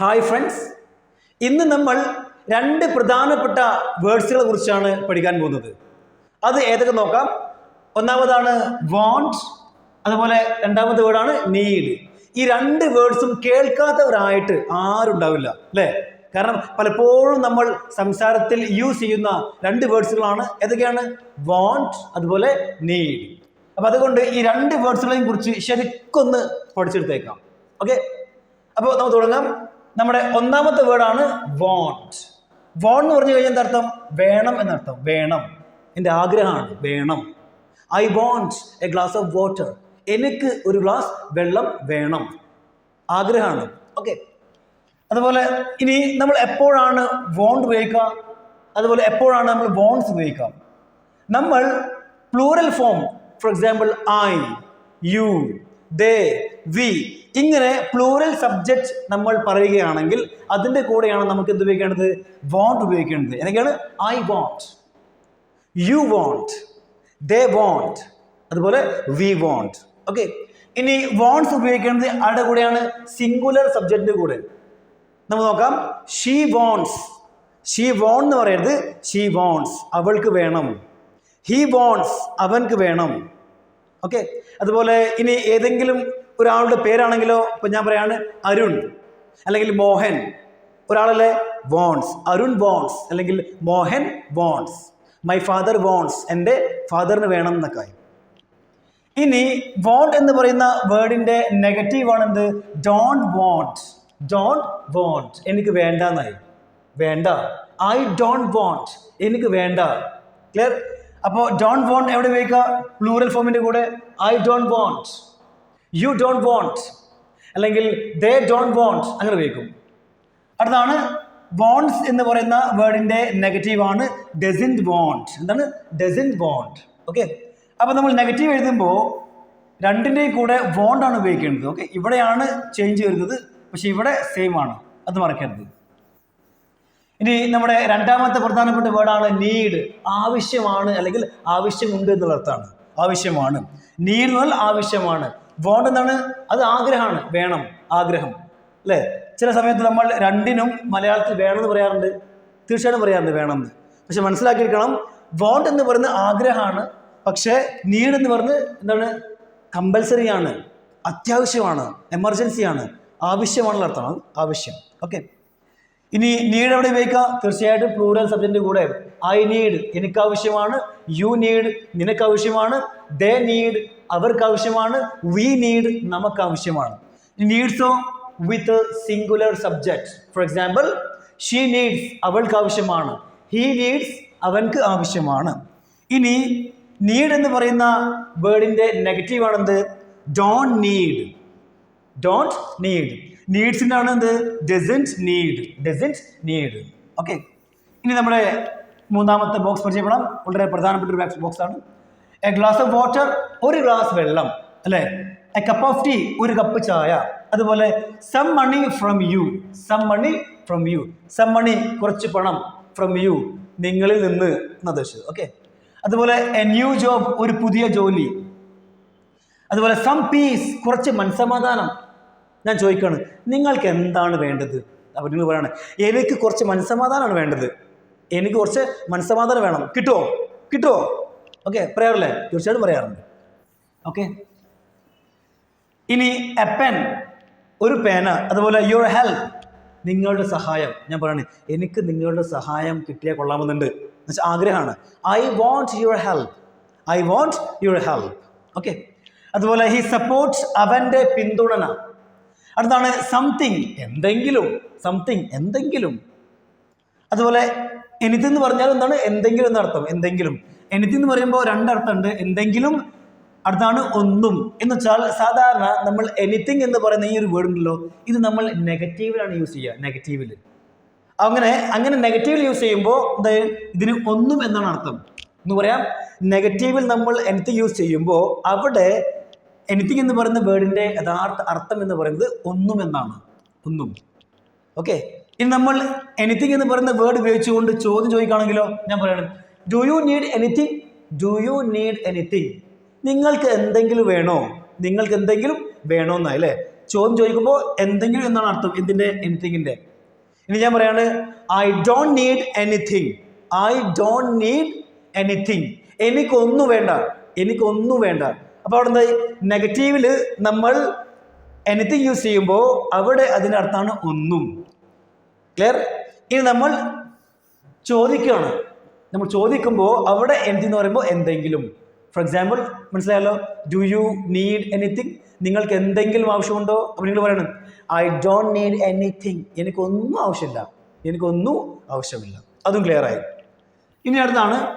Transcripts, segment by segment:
Hi friends ഇന്ന് നമ്മൾ രണ്ട് പ്രധാനപ്പെട്ട വേർഡ്സുകളെ കുറിച്ചാണ് പഠിക്കാൻ പോകുന്നത്. അത് ഏതൊക്കെ നോക്കാം? ഒന്നാമതാണ് വോണ്ട് അതുപോലെ രണ്ടാമത്തെ വേർഡാണ് നീഡ് ഈ രണ്ട് വേർഡ്സും കേൾക്കാത്തവരായിട്ട് ആരും ഉണ്ടാവില്ല അല്ലേ? കാരണം പലപ്പോഴും നമ്മൾ സംസാരത്തിൽ യൂസ് ചെയ്യുന്ന രണ്ട് വേർഡ്സുകളാണ്. ഏതൊക്കെയാണ്? വോണ്ട് അതുപോലെ നീഡ് അപ്പം അതുകൊണ്ട് ഈ രണ്ട് വേർഡ്സുകളെയും കുറിച്ച് ശരിക്കൊന്ന് പഠിച്ചെടുത്തേക്കാം. ഓക്കെ അപ്പോൾ നമുക്ക് തുടങ്ങാം. നമ്മുടെ ഒന്നാമത്തെ വേർഡാണ് വോണ്ട് വോൺ എന്ന് പറഞ്ഞു കഴിഞ്ഞാൽ എന്താ അർത്ഥം വേണം എന്നർത്ഥം. വേണം. എന്റെ ആഗ്രഹമാണ്. വേണം. I want a glass of water എനിക്ക് ഒരു ഗ്ലാസ് വെള്ളം വേണം. ആഗ്രഹമാണ്. ഓക്കെ അതുപോലെ ഇനി നമ്മൾ എപ്പോഴാണ് വോണ്ട് ഉപയോഗിക്കുക? അതുപോലെ എപ്പോഴാണ് നമ്മൾ വോണ്ട്സ് ഉപയോഗിക്കുക? നമ്മൾ plural form for example I you they we. ഇങ്ങനെ പ്ലൂറൽ സബ്ജക്റ്റ് നമ്മൾ പറയുകയാണെങ്കിൽ അതിന്റെ കൂടെയാണ് നമുക്ക് എന്ത് ഉപയോഗിക്കേണ്ടത്? വോണ്ട് ഉപയോഗിക്കേണ്ടത്. എന്തൊക്കെയാണ് I want you want they want അതുപോലെ വി വോണ്ട് ഓക്കെ ഇനി വോണ്ട്സ് ഉപയോഗിക്കേണ്ടത് ആരുടെ കൂടെയാണ്? സിംഗുലർ സബ്ജക്റ്റിന്റെ കൂടെ. നമുക്ക് നോക്കാം. ഷീ വോൺസ് ഷീ വോൺ എന്ന് പറയരുത്. ഷീ വോൺസ് അവൾക്ക് വേണം. ഹീ വോൺസ് അവൻക്ക് വേണം. ഓക്കെ അതുപോലെ ഇനി ഏതെങ്കിലും ഒരാളുടെ പേരാണെങ്കിലോ ഇപ്പം ഞാൻ പറയാണ് അരുൺ അല്ലെങ്കിൽ മോഹൻ. ഒരാളല്ലേ വോൺസ്. അരുൺ വോൺസ് അല്ലെങ്കിൽ Mohan wants. My father wants എന്റെ ഫാദറിന് വേണം എന്നൊക്കെ ഇനി വോണ്ട് എന്ന് പറയുന്ന നെഗറ്റീവ് ആണ് എന്ത് ഡോണ്ട് വോണ്ട് ഡോണ്ട് വോണ്ട് എനിക്ക് വേണ്ട എന്നായി. വേണ്ട. ഐ ഡോണ്ട് വോണ്ട് എനിക്ക് വേണ്ട. ക്ലിയർ അപ്പോൾ ഡോണ്ട് വോണ്ട് എവിടെ ഉപയോഗിക്കുക? പ്ലൂറൽ ഫോമിന്റെ കൂടെ. I don't want you don't want അല്ലെങ്കിൽ ദേ ഡോണ്ട് വോണ്ട് അങ്ങനെ ഉപയോഗിക്കും. അടുത്താണ് വോണ്ട്സ് എന്ന് പറയുന്ന നെഗറ്റീവ് ആണ് ഡെസിൻ വോണ്ട് എന്താണ്? ഡെസിൻ വോണ്ട് ഓക്കെ അപ്പോൾ നമ്മൾ നെഗറ്റീവ് എഴുതുമ്പോൾ രണ്ടിന്റെയും കൂടെ വോണ്ട് ആണ് ഉപയോഗിക്കേണ്ടത്. ഓക്കെ ഇവിടെയാണ് ചേഞ്ച് വരുന്നത്. പക്ഷേ ഇവിടെ സെയിം ആണ്. അത് മറക്കരുത്. ഇനി നമ്മുടെ രണ്ടാമത്തെ പ്രധാനപ്പെട്ട വേർഡാണ് നീഡ് ആവശ്യമാണ് അല്ലെങ്കിൽ ആവശ്യമുണ്ട് എന്നുള്ള അർത്ഥമാണ് ആവശ്യമാണ് നീഡ് എന്നാൽ ആവശ്യമാണ്. വോണ്ട് എന്താണ്? അത് ആഗ്രഹമാണ്. വേണം. ആഗ്രഹം. അല്ലേ? ചില സമയത്ത് നമ്മൾ രണ്ടിനും മലയാളത്തിൽ വേണം എന്ന് പറയാറുണ്ട്. തീർച്ചയായിട്ടും പറയാറുണ്ട് വേണമെന്ന് പക്ഷെ മനസ്സിലാക്കിയിരിക്കണം വോണ്ട് എന്ന് പറയുന്നത് ആഗ്രഹമാണ്. പക്ഷേ നീഡ് എന്ന് പറയുന്നത് എന്താണ്? കമ്പൽസറി ആണ്. അത്യാവശ്യമാണ്. എമർജൻസി ആണ്. ആവശ്യമാണല്ലോ അർത്ഥമാണ് ആവശ്യം. ഓക്കെ ഇനി നീഡ് എവിടെ ഉപയോഗിക്കുക തീർച്ചയായിട്ടും പ്ലൂറൽ സബ്ജക്റ്റിന്റെ കൂടെ. ഐ നീഡ് എനിക്ക് ആവശ്യമാണ് യു നീഡ് നിനക്ക് ആവശ്യമാണ് ദേ നീഡ് അവർക്ക് ആവശ്യമാണ് വി നീഡ് നമുക്ക് ആവശ്യമാണ് നീഡ്സോ with singular subject for example she needs അവൾക്ക് ആവശ്യമാണ് ഹീ നീഡ്സ് അവൻക്ക് ആവശ്യമാണ്. ഇനി നീഡ് എന്ന് പറയുന്ന വേർഡിന്റെ നെഗറ്റീവ് ആണെന്ത്? ഡോണ്ട് നീഡ് ഡോണ്ട് നീഡ് നീഡ്സിന്റെ ആണ് എന്ത്? Doesn't need doesn't need okay ഇനി നമ്മുടെ മൂന്നാമത്തെ ബോക്സ് പരിചയപ്പെടാം. വളരെ പ്രധാനപ്പെട്ട ഒരു ബോക്സ് ആണ്. എ ഗ്ലാസ് ഓഫ് വാട്ടർ ഒരു ഗ്ലാസ് വെള്ളം അല്ലേ? എ കപ്പ് ഓഫ് ടീ ഒരു കപ്പ് ചായ. അതുപോലെ some money from you some money from you some money കുറച്ച് പണം ഫ്രം യു നിങ്ങളിൽ നിന്ന് എന്നുദ്ദേശിച്ചത് ഓക്കെ അതുപോലെ എ ന്യൂ ജോബ് ഒരു പുതിയ ജോലി. അതുപോലെ സം പീസ് കുറച്ച് മനസമാധാനം ഞാൻ ചോദിക്കുകയാണ് നിങ്ങൾക്ക് എന്താണ് വേണ്ടത്? അപ്പോൾ നിങ്ങൾ പറയാണ് എനിക്ക് കുറച്ച് മനസമാധാനമാണ് വേണ്ടത്. എനിക്ക് കുറച്ച് മനസമാധാനം വേണം. കിട്ടുമോ കിട്ടുമോ ഓക്കെ പറയാറില്ലേ? തീർച്ചയായിട്ടും പറയാറുണ്ട്. ഓക്കെ ഇനി എ പെൻ ഒരു പേന അതുപോലെ യുവർ ഹെൽപ്പ് നിങ്ങളുടെ സഹായം. ഞാൻ പറയണേ എനിക്ക് നിങ്ങളുടെ സഹായം കിട്ടിയാൽ കൊള്ളാമെന്നുണ്ട്. എന്നുവെച്ചാൽ ആഗ്രഹമാണ്. I want your help I want your help okay അതുപോലെ ഹി സപ്പോർട്ട്സ് അവന്റെ പിന്തുണന. അടുത്താണ് സംതിങ് എന്തെങ്കിലും സംതിങ് എന്തെങ്കിലും. അതുപോലെ എനിതെന്ന് പറഞ്ഞാൽ എന്താണ്? എന്തെങ്കിലും എന്നർത്ഥം. എന്തെങ്കിലും. എനിത്തിങ് എന്ന് പറയുമ്പോൾ രണ്ടർത്ഥമുണ്ട്. എന്തെങ്കിലും അടുത്താണ് ഒന്നും. എന്ന് വെച്ചാൽ സാധാരണ നമ്മൾ എനിത്തിങ് എന്ന് പറയുന്ന ഈ ഒരു വേർഡ് ഉണ്ടല്ലോ ഇത് നമ്മൾ നെഗറ്റീവിലാണ് യൂസ് ചെയ്യുക. നെഗറ്റീവിൽ അങ്ങനെ അങ്ങനെ നെഗറ്റീവിൽ യൂസ് ചെയ്യുമ്പോൾ എന്താ ഇതിന് ഒന്നും എന്നാണ് അർത്ഥം. എന്ന് പറയാം നെഗറ്റീവിൽ നമ്മൾ എനിത്തിങ് യൂസ് ചെയ്യുമ്പോൾ അവിടെ എനിത്തിങ് എന്ന് പറയുന്ന വേർഡിന്റെ യഥാർത്ഥ അർത്ഥം എന്ന് പറയുന്നത് ഒന്നും എന്നാണ്. ഒന്നും. ഓക്കെ ഇനി നമ്മൾ എനിത്തിങ് എന്ന് പറയുന്ന വേർഡ് ഉപയോഗിച്ചുകൊണ്ട് ചോദ്യം ചോദിക്കുകയാണെങ്കിലോ ഞാൻ പറയണം do you need anything do you need anything നിങ്ങൾക്ക് എന്തെങ്കിലും വേണോ? നിങ്ങൾക്ക് എന്തെങ്കിലും വേണോ എന്നാ അല്ലേ ചോദ്യം ചോദിക്കുമ്പോൾ എന്തെങ്കിലും എന്നാണ് അർത്ഥം എന്തിന്റെ എനിത്തിങ്ങിന്റെ ഇനി ഞാൻ പറയാണ് I don't need anything I don't need anything എനിക്കൊന്നും വേണ്ട. എനിക്കൊന്നും വേണ്ട. അപ്പോൾ അവിടെ എന്തായി? നെഗറ്റീവിൽ നമ്മൾ എനിത്തിങ് യൂസ് ചെയ്യുമ്പോൾ അവിടെ അതിനർത്ഥമാണ് ഒന്നും. ക്ലിയർ ഇനി നമ്മൾ ചോദിക്കുകയാണ്. നമ്മൾ ചോദിക്കുമ്പോൾ അവിടെ എന്തെന്ന് പറയുമ്പോൾ എന്തെങ്കിലും. ഫോർ എക്സാമ്പിൾ മനസ്സിലായല്ലോ? ഡു യു നീഡ് എനിത്തിങ് നിങ്ങൾക്ക് എന്തെങ്കിലും ആവശ്യമുണ്ടോ? അപ്പോൾ നിങ്ങൾ പറയണം ഐ ഡോണ്ട് നീഡ് എനിത്തിങ് എനിക്കൊന്നും ആവശ്യമില്ല. എനിക്കൊന്നും ആവശ്യമില്ല. അതും ക്ലിയർ ആയി. ഇനി അടുത്താണ്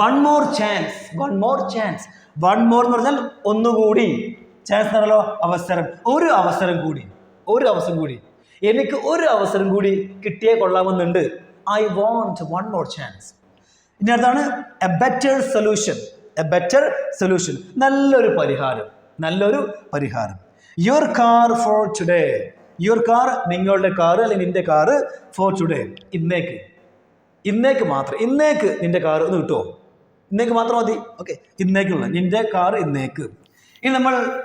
one more chance one more chance one more എന്ന് പറഞ്ഞാൽ ഒന്നുകൂടി. ചാൻസ് എന്ന് അവസരം. ഒരു അവസരം കൂടി. ഒരു അവസരം കൂടി. എനിക്ക് ഒരു അവസരം കൂടി കിട്ടിയേ കൊള്ളാമെന്നുണ്ട്. I want one more chance ഇനി അടുത്താണ് a better solution a better solution നല്ലൊരു പരിഹാരം. നല്ലൊരു പരിഹാരം. Your car for today your car നിങ്ങളുടെ കാർ അല്ലെങ്കിൽ നിന്റെ കാർ ഫോർ ടുഡേ ഇന്നേക്ക്. ഇന്നേക്ക് മാത്രം. ഇന്നേക്ക് നിന്റെ കാർ ഒന്ന് കിട്ടുമോ ഇന്നേക്ക് മാത്രം മതി. ഓക്കെ ഇന്നേക്കുള്ള. നിന്റെ കാർ ഇന്നേക്ക്. ഇനി നമ്മൾ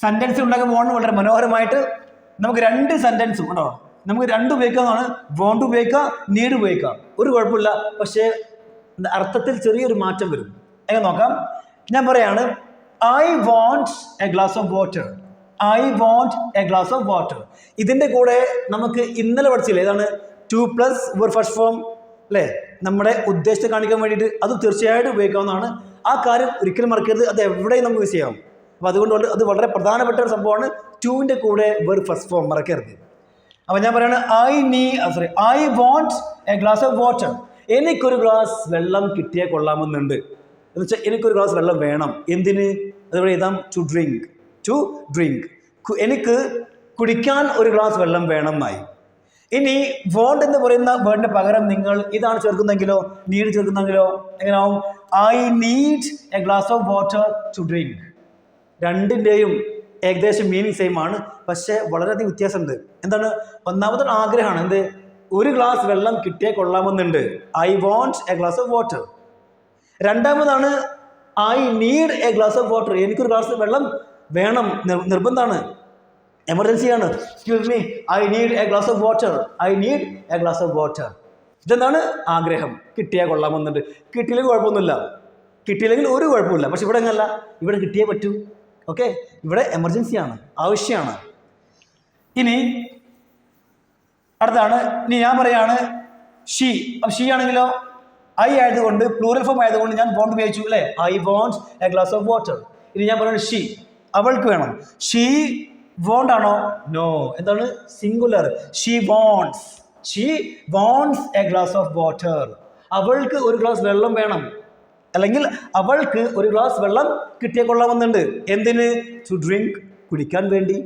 സെന്റൻസ് ഉണ്ടാക്കാൻ പോകുന്നത് വളരെ മനോഹരമായിട്ട് നമുക്ക് രണ്ട് സെന്റൻസും ഉണ്ടോ? നമുക്ക് രണ്ട് ഉപയോഗിക്കാവുന്നതാണ്. വോണ്ട് ഉപയോഗിക്കാം നീഡ് ഉപയോഗിക്കാം. ഒരു കുഴപ്പമില്ല. പക്ഷേ അർത്ഥത്തിൽ ചെറിയൊരു മാറ്റം വരും. എങ്ങനെ നോക്കാം? ഞാൻ പറയാണ് I want a glass of water I want a glass of water ഇതിന്റെ കൂടെ നമുക്ക് ഇന്നലെ പഠിച്ചില്ലേ? ഏതാണ്? To plus verb first form അല്ലേ നമ്മുടെ ഉദ്ദേശത്തെ കാണിക്കാൻ വേണ്ടിയിട്ട് അത് തീർച്ചയായിട്ടും ഉപയോഗിക്കാവുന്നതാണ്. ആ കാര്യം ഒരിക്കലും മറക്കരുത്. അത് എവിടെയും നമുക്ക് യൂസ് ചെയ്യാം. അപ്പോൾ അതുകൊണ്ട് അത് വളരെ പ്രധാനപ്പെട്ട ഒരു സംഭവമാണ്. ടുവിന്റെ കൂടെ വെർ ഫസ്റ്റ് ഫോം മറക്കരുത്. അപ്പോൾ ഞാൻ പറയാണ് ഐ നീ sorry I want a glass of water എനിക്കൊരു ഗ്ലാസ് വെള്ളം കിട്ടിയാൽ കൊള്ളാമെന്നുണ്ട്. എന്ന് വെച്ചാൽ എനിക്കൊരു ഗ്ലാസ് വെള്ളം വേണം. എന്തിന്? അതുപോലെ എഴുതാം ടു ഡ്രിങ്ക് ടു ഡ്രിങ്ക് എനിക്ക് കുടിക്കാൻ ഒരു ഗ്ലാസ് വെള്ളം വേണം എന്നായി ഇനി വോണ്ട് എന്ന് പറയുന്ന വേർഡിന് പകരം നിങ്ങൾ ഇതാണ് ചേർക്കുന്നെങ്കിലോ നീഡ് ചേർക്കുന്നെങ്കിലോ എങ്ങനെയാവും I need a glass of water to drink രണ്ടിന്റെയും ഏകദേശം മീനിങ് സെയിം ആണ്. പക്ഷേ വളരെയധികം വ്യത്യാസമുണ്ട്. എന്താണ്? ഒന്നാമതൊരു ആഗ്രഹമാണ്. എന്ത്? ഒരു ഗ്ലാസ് വെള്ളം കിട്ടിയേ കൊള്ളാമെന്നുണ്ട്. I want a glass of water രണ്ടാമതാണ് I need a glass of water എനിക്കൊരു ഗ്ലാസ് വെള്ളം വേണം. നിർ- നിർബന്ധമാണ്. എമർജൻസിയാണ് excuse me I need a glass of water I need a glass of water ഇതെന്താണ്? ആഗ്രഹം. കിട്ടിയാൽ കൊള്ളാമെന്നുണ്ട്. കിട്ടിയില്ലെങ്കിൽ കുഴപ്പമൊന്നുമില്ല. കിട്ടിയില്ലെങ്കിൽ ഒരു കുഴപ്പമില്ല. പക്ഷെ ഇവിടെ അങ്ങല്ല ഇവിടെ കിട്ടിയേ പറ്റൂ. ഓക്കെ ഇവിടെ എമർജൻസിയാണ് ആവശ്യമാണ്. ഇനി അടുത്താണ് ഇനി ഞാൻ പറയാണ് ഷീ അപ്പം ഷീ ആണെങ്കിലോ ഐ ആയതുകൊണ്ട് പ്ലൂറൽ ഫോം ആയതുകൊണ്ട് ഞാൻ ബോണ്ട് ഉപയോഗിച്ചു അല്ലേ? I want a glass of water ഇനി ഞാൻ പറയുന്നത് ഷീ അവൾക്ക് വേണം. ഷീ വോണ്ടാണോ നോ എന്താണ്? Singular she wants she wants a glass of water അവൾക്ക് ഒരു ഗ്ലാസ് വെള്ളം വേണം. അല്ലെങ്കിൽ അവൾക്ക് ഒരു ഗ്ലാസ് വെള്ളം കിട്ടിയ കൊള്ളാമെന്നുണ്ട് എന്തിന്? ടു ഡ്രിങ്ക് കുടിക്കാൻ വേണ്ടി.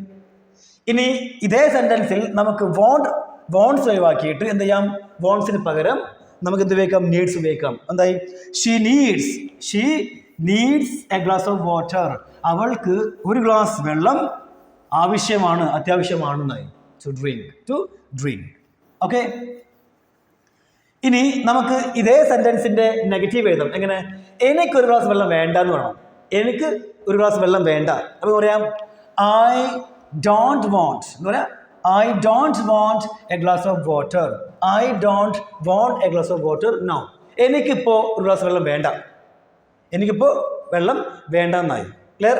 ഇനി ഇതേ സെന്റൻസിൽ നമുക്ക് വോണ്ട് വോൺസ് ഒഴിവാക്കിയിട്ട് എന്ത് ചെയ്യാം? വോൺസിന് പകരം നമുക്ക് എന്ത് ഉപയോഗിക്കാം? നീഡ്സ് ഉപയോഗിക്കാം. എന്തായി? She needs she needs a glass of water അവൾക്ക് ഒരു ഗ്ലാസ് വെള്ളം ആവശ്യമാണ് അത്യാവശ്യമാണെന്നായി. To drink to drink okay ഇനി നമുക്ക് ഇതേ സെന്റൻസിന്റെ നെഗറ്റീവ് എഴുതാം. എങ്ങനെ? എനിക്ക് ഒരു ഗ്ലാസ് വെള്ളം വേണ്ട എന്ന് വേണം. എനിക്ക് ഒരു ഗ്ലാസ് വെള്ളം വേണ്ട. അപ്പോൾ പറയാം? ഐ ഡോണ്ട് വോണ്ട് എന്ന് പറയാം? I don't want a glass of water I don't want a glass of water no എനിക്കിപ്പോൾ ഒരു ഗ്ലാസ് വെള്ളം വേണ്ട. എനിക്കിപ്പോൾ വെള്ളം വേണ്ട എന്നായി ക്ലിയർ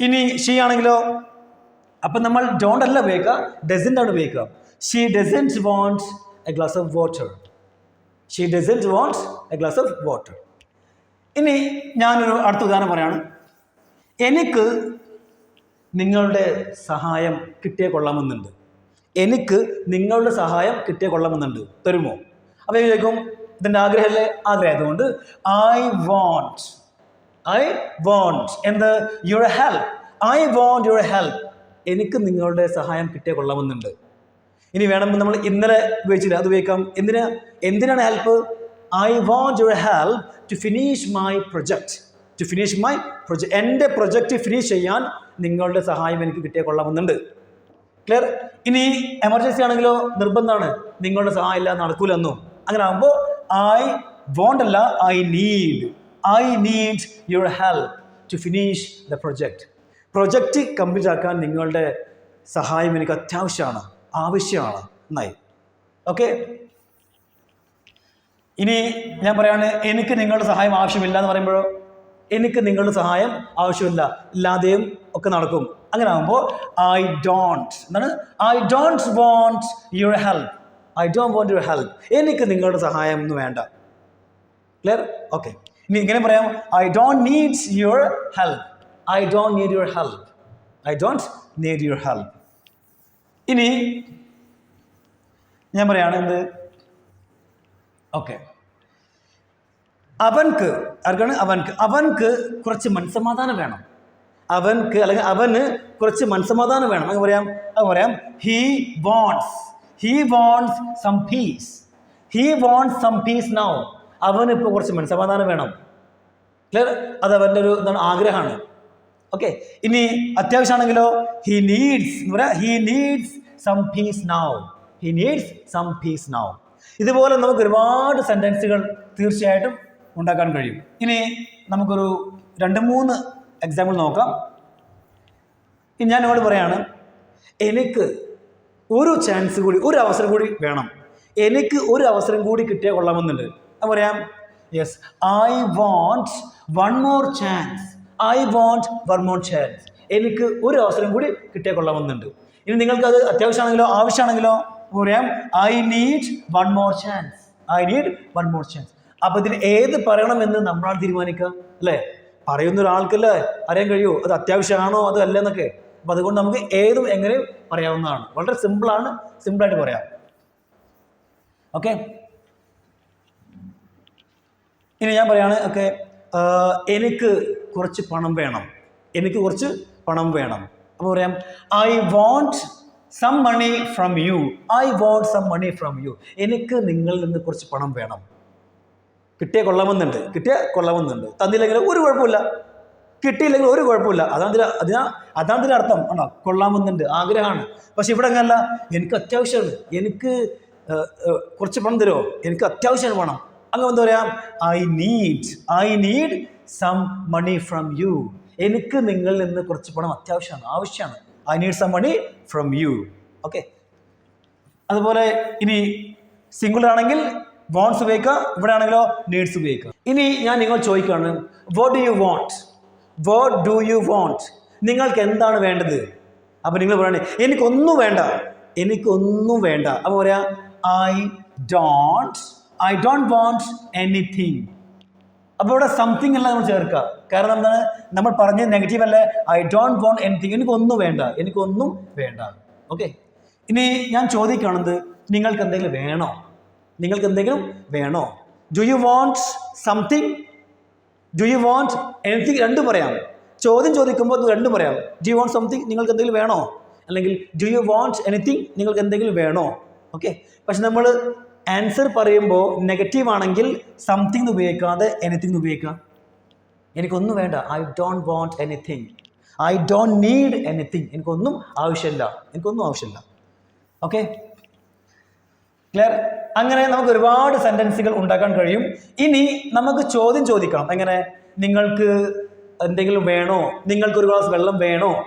ഇനി ഷീ ആണെങ്കിലോ? അപ്പം നമ്മൾ ഡോണ്ട് അല്ല ഉപയോഗിക്കുക ഡെസന്റ് ആണ് ഉപയോഗിക്കുക. She doesn't want a glass of water she doesn't want a glass of water ഇനി ഞാനൊരു അടുത്ത ഉദാഹരണം പറയാണ്. എനിക്ക് നിങ്ങളുടെ സഹായം കിട്ടിയേ കൊള്ളാമെന്നുണ്ട്. എനിക്ക് നിങ്ങളുടെ സഹായം കിട്ടിയേ കൊള്ളാമെന്നുണ്ട്. തരുമോ? അപ്പോൾ ചോദിക്കും ഇതിന്റെ ആഗ്രഹമല്ലേ? ആഗ്രഹമായതുകൊണ്ട് ഐ വോണ്ട് ഐ വോണ്ട് എന്ത്? Your help I want your help എനിക്ക് നിങ്ങളുടെ സഹായം കിട്ടിയേ കൊള്ളാമെന്നുണ്ട്. ഇനി വേണമെങ്കിൽ നമ്മൾ ഇന്നലെ ഉപയോഗിച്ചില്ല അത് ഉപയോഗിക്കാം. എന്തിനാ? എന്തിനാണ് help I want your help to finish my project to finish my project എന്റെ പ്രൊജക്റ്റ് ഫിനിഷ് ചെയ്യാൻ നിങ്ങളുടെ സഹായം എനിക്ക് കിട്ടിയ കൊള്ളാമെന്നുണ്ട്. ക്ലിയർ ഇനി എമർജൻസി ആണെങ്കിലോ നിർബന്ധമാണ്. നിങ്ങളുടെ സഹായം ഇല്ലാതെ നടക്കൂലെന്നും. അങ്ങനെ ആകുമ്പോൾ ഐ വോണ്ട് അല്ല I need I need your help to finish the project project complete ആക്കാൻ നിങ്ങളുടെ സഹായം എനിക്ക് അത്യാവശ്യമാണ്. ആവശ്യമാണ്. നന്നായി. ഓക്കെ ഇനി ഞാൻ പറയാണ് എനിക്ക് നിങ്ങളുടെ സഹായം ആവശ്യമില്ല എന്ന് പറയുമ്പോഴോ എനിക്ക് നിങ്ങളുടെ സഹായം ആവശ്യമില്ല. ഇല്ലാതെയും ഒക്കെ നടക്കും. അങ്ങനെ ആകുമ്പോൾ ഐ ഡോണ്ട് എന്താണ്? I don't want your help I don't want your help എനിക്ക് നിങ്ങളുടെ സഹായം ഒന്നും വേണ്ട. ക്ലിയർ ഓക്കെ ഇനി ഇങ്ങനെ പറയാം? I don't needs your help I don't need your help I don't need your help ഇനി ഞാൻ പറയാണ് എന്ത്? ഓക്കെ അവൻക്ക് ആർക്കാണ്? അവൻക്ക്. അവൻക്ക് കുറച്ച് മനസ്സമാധാനം വേണം. അവൻക്ക് അല്ലെങ്കിൽ അവന് കുറച്ച് മനസ്സമാധാനം വേണം. അങ്ങനെ പറയാം അത് പറയാം he wants he wants some peace he wants some peace now അവന് ഇപ്പോൾ കുറച്ച് മനസ്സമാധാനം വേണം. ക്ലിയർ അത് അവന്റെ ഒരു എന്താണ് ആഗ്രഹമാണ്. ഓക്കെ ഇനി അത്യാവശ്യമാണെങ്കിലോ ഹി നീഡ്സ് എന്ന് പറയാം he needs some peace now he needs some peace now ഇതുപോലെ നമുക്ക് ഒരുപാട് സെന്റൻസുകൾ തീർച്ചയായിട്ടും ഉണ്ടാക്കാൻ കഴിയും. ഇനി നമുക്കൊരു രണ്ട് മൂന്ന് എക്സാമ്പിൾ നോക്കാം. ഇനി ഞാൻ നിങ്ങളോട് പറയാണ് എനിക്ക് ഒരു ചാൻസ് കൂടി ഒരു അവസരം കൂടി വേണം. എനിക്ക് ഒരു അവസരം കൂടി കിട്ടിയാൽ കൊള്ളാമെന്നുണ്ട്. അത് പറയാം yes I want one more chance I want one more chance എനിക്ക് ഒരു അവസരം കൂടി കിട്ടിയാൽ കൊള്ളാമെന്നുണ്ട്. ഇനി നിങ്ങൾക്ക് അത് അത്യാവശ്യമാണെങ്കിലോ ആവശ്യമാണെങ്കിലോ പറയാം. I need one more chance I need one more chance അപ്പോൾ ഇതിന് ഏത് പറയണമെന്ന് നമ്മളാണ് തീരുമാനിക്കുക അല്ലേ? പറയുന്ന ഒരാൾക്കല്ലേ അറിയാൻ കഴിയുമോ അത് അത്യാവശ്യമാണോ അത് അല്ല എന്നൊക്കെ അപ്പോൾ അതുകൊണ്ട് നമുക്ക് ഏതും എങ്ങനെയും പറയാവുന്നതാണ്. വളരെ സിമ്പിളാണ് സിമ്പിളായിട്ട് പറയാം. ഓക്കെ ഇനി ഞാൻ പറയാണ് ഓക്കെ എനിക്ക് കുറച്ച് പണം വേണം. എനിക്ക് കുറച്ച് പണം വേണം. അപ്പോൾ പറയാം I want some money from you I want some money from you എനിക്ക് നിങ്ങളിൽ നിന്ന് കുറച്ച് പണം വേണം. കിട്ടിയ കൊള്ളാമെന്നുണ്ട്. കിട്ടിയ കൊള്ളാമെന്നുണ്ട്. തന്നില്ലെങ്കിൽ ഒരു കുഴപ്പമില്ല. കിട്ടിയില്ലെങ്കിൽ ഒരു കുഴപ്പമില്ല. അതാണ് ഇതിന് അതിനാ അതാണ് ഇതിന്റെ അർത്ഥം. ആണോ കൊള്ളാമെന്നുണ്ട്. ആഗ്രഹമാണ്. പക്ഷെ ഇവിടെ അങ്ങനല്ല. എനിക്ക് അത്യാവശ്യമാണ്. എനിക്ക് കുറച്ച് പണം തരുമോ? എനിക്ക് അത്യാവശ്യമാണ് പണം. അങ്ങനെ എന്താ പറയാ? I need I need some money from you എനിക്ക് നിങ്ങളിൽ നിന്ന് കുറച്ച് പണം അത്യാവശ്യമാണ് ആവശ്യമാണ്. I need some money from you okay അതുപോലെ ഇനി സിംഗിൾ ആണെങ്കിൽ വോൺസ് ഉപയോഗിക്കുക ഇവിടെ ആണെങ്കിലോ നീഡ്സ് ഉപയോഗിക്കുക. ഇനി ഞാൻ നിങ്ങൾ ചോദിക്കുകയാണ് what do you want what do you want നിങ്ങൾക്ക് എന്താണ് വേണ്ടത്? അപ്പോൾ നിങ്ങൾ പറയണേ എനിക്കൊന്നും വേണ്ട. എനിക്കൊന്നും വേണ്ട. അപ്പോൾ പറയാ I don't I don't want anything അപ്പോൾ ഇവിടെ സംതിങ് അല്ല നമ്മൾ ചേർക്കുക കാരണം എന്താണ്? നമ്മൾ പറഞ്ഞ നെഗറ്റീവ് അല്ലേ? ഐ ഡോണ്ട് വോണ്ട് എനിത്തിങ് എനിക്കൊന്നും വേണ്ട. എനിക്കൊന്നും വേണ്ട. ഓക്കെ ഇനി ഞാൻ ചോദിക്കുകയാണെന്ത് നിങ്ങൾക്ക് എന്തെങ്കിലും വേണോ? നിങ്ങൾക്ക് എന്തെങ്കിലും വേണോ? Do you want something do you want anything രണ്ടും പറയാം. ചോദ്യം ചോദിക്കുമ്പോൾ രണ്ടും പറയാം. ഡു യു വോണ്ട് സംതിങ് നിങ്ങൾക്ക് എന്തെങ്കിലും വേണോ? അല്ലെങ്കിൽ ഡു യു വോണ്ട് എനിത്തിങ് നിങ്ങൾക്ക് എന്തെങ്കിലും വേണോ? ഓക്കെ പക്ഷെ നമ്മൾ ആൻസർ പറയുമ്പോൾ നെഗറ്റീവ് ആണെങ്കിൽ സംതിങ് ഉപയോഗിക്കാതെ എനിത്തിങ് ഉപയോഗിക്കാം. എനിക്കൊന്നും വേണ്ട. I don't want anything I don't need anything എനിക്കൊന്നും ആവശ്യമില്ല. എനിക്കൊന്നും ആവശ്യമില്ല. ഓക്കെ ക്ലിയർ അങ്ങനെ നമുക്ക് ഒരുപാട് സെന്റൻസുകൾ ഉണ്ടാക്കാൻ കഴിയും. ഇനി നമുക്ക് ചോദ്യം ചോദിക്കാം. എങ്ങനെ? നിങ്ങൾക്ക് എന്തെങ്കിലും വേണോ? നിങ്ങൾക്ക് ഒരു ഗ്ലാസ് വെള്ളം വേണോ?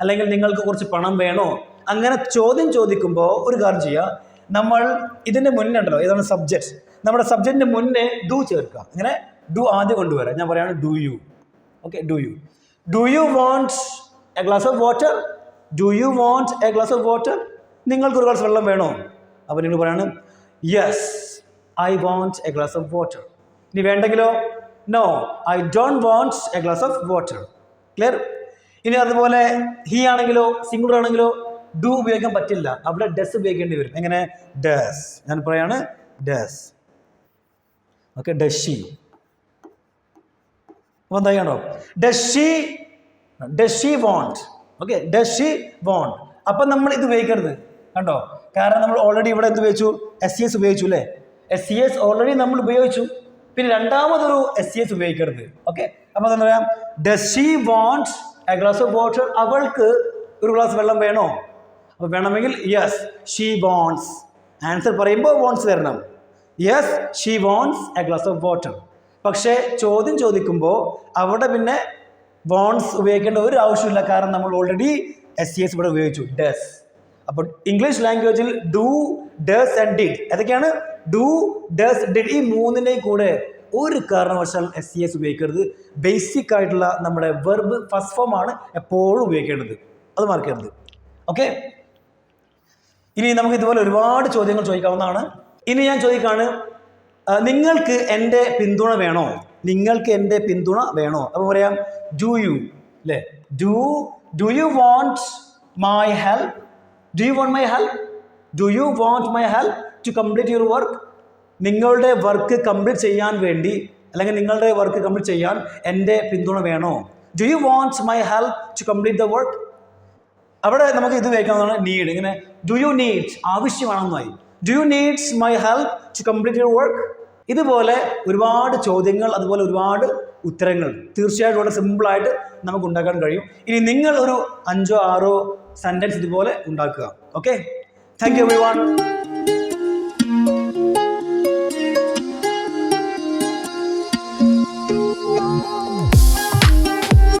അല്ലെങ്കിൽ നിങ്ങൾക്ക് കുറച്ച് പണം വേണോ? അങ്ങനെ ചോദ്യം ചോദിക്കുമ്പോൾ ഒരു കാര്യം ചെയ്യുക നമ്മൾ ഇതിന്റെ മുന്നേ ഉണ്ടല്ലോ ഇതാണ് സബ്ജക്റ്റ് നമ്മുടെ സബ്ജക്റ്റിന്റെ മുന്നേ ഡു ചേർക്കുക. അങ്ങനെ ഡു ആദ്യം കൊണ്ടുവരാം. ഞാൻ പറയാണ് do you okay do you do you want a glass of water do you want a glass of water നിങ്ങൾക്ക് ഒരു ഗ്ലാസ് വെള്ളം വേണോ? അപ്പോൾ നിങ്ങൾ പറയാണ് yes I want a glass of water ഇനി വേണ്ടെങ്കിലോ? No I don't want a glass of water clear ഇനി അതുപോലെ ഹി ആണെങ്കിലോ സിംഗിൾ ആണെങ്കിലോ ഡു ഉപയോഗിക്കാൻ പറ്റില്ല. അവിടെ ഡസ് ഉപയോഗിക്കേണ്ടി വരും. എങ്ങനെ? ഡസ് ഞാൻ പറയാണ് ഡസ് ഓക്കെ ഡഷി അപ്പോൾ ചെയ്യണോ? Does she does she want okay does she want അപ്പം നമ്മൾ ഇത് ഉപയോഗിക്കരുത്. കണ്ടോ? കാരണം നമ്മൾ ഓൾറെഡി ഇവിടെ എന്ത് ഉപയോഗിച്ചു? എസ് സി എസ് ഉപയോഗിച്ചു അല്ലേ? എസ് സി എസ് ഓൾറെഡി നമ്മൾ ഉപയോഗിച്ചു. പിന്നെ രണ്ടാമതൊരു എസ് സി എസ് ഉപയോഗിക്കരുത്. ഓക്കെ അപ്പോൾ എന്താ പറയാം? Does she want a glass of water അവൾക്ക് ഒരു ഗ്ലാസ് വെള്ളം വേണോ? അപ്പോൾ വേണമെങ്കിൽ യെസ് ഷീ വോൺസ് ആൻസർ പറയുമ്പോൾ വോൺസ് വരണം. Yes she wants a glass of water പക്ഷേ ചോദ്യം ചോദിക്കുമ്പോൾ അവിടെ പിന്നെ വോൺസ് ഉപയോഗിക്കേണ്ട ഒരു ആവശ്യമില്ല. കാരണം നമ്മൾ ഓൾറെഡി എസ് സി എസ് ഇവിടെ ഉപയോഗിച്ചു. ഡസ് അപ്പോൾ ഇംഗ്ലീഷ് ലാംഗ്വേജിൽ ഡു ഡസ് ആൻഡ് ഡിഡ് ഏതൊക്കെയാണ്? ഡു ഡസ് ഡിഡ് ഈ മൂന്നിന്റെയും കൂടെ ഒരു കാരണവശാലും എസ് സി എസ് ഉപയോഗിക്കരുത്. ബേസിക് ആയിട്ടുള്ള നമ്മുടെ വെർബ് ഫസ്റ്റ് ഫോമാണ് എപ്പോഴും ഉപയോഗിക്കേണ്ടത്. അത് മറക്കരുത് ഓക്കെ ഇനി നമുക്ക് ഇതുപോലെ ഒരുപാട് ചോദ്യങ്ങൾ ചോദിക്കാവുന്നതാണ്. ഇനി ഞാൻ ചോദിക്കാണ് നിങ്ങൾക്ക് എന്റെ പിന്തുണ വേണോ? നിങ്ങൾക്ക് എന്റെ പിന്തുണ വേണോ? അപ്പോൾ പറയാം ഡു യു അല്ലേ do do you want my help do you want my help do you want my help to complete your work നിങ്ങളുടെ വർക്ക് കംപ്ലീറ്റ് ചെയ്യാൻ വേണ്ടി അല്ലെങ്കിൽ നിങ്ങളുടെ വർക്ക് കംപ്ലീറ്റ് ചെയ്യാൻ എന്റെ പിന്തുണ വേണോ? Do you wants my help to complete the work അവിടെ നമുക്ക് ഇത് വയ്ക്കാവുന്നതാണ് നീഡ് ഇങ്ങനെ do you need ആവശ്യമാണെന്നായി. Do you needs my help to complete your work ഇതുപോലെ ഒരുപാട് ചോദ്യങ്ങൾ അതുപോലെ ഒരുപാട് ഉത്തരങ്ങൾ തീർച്ചയായിട്ടും വളരെ സിമ്പിളായിട്ട് നമുക്ക് ഉണ്ടാക്കാൻ കഴിയും. ഇനി നിങ്ങൾ ഒരു അഞ്ചോ ആറോ സെന്റൻസ് ഇതുപോലെ ഉണ്ടാക്കുക. Okay thank you everyone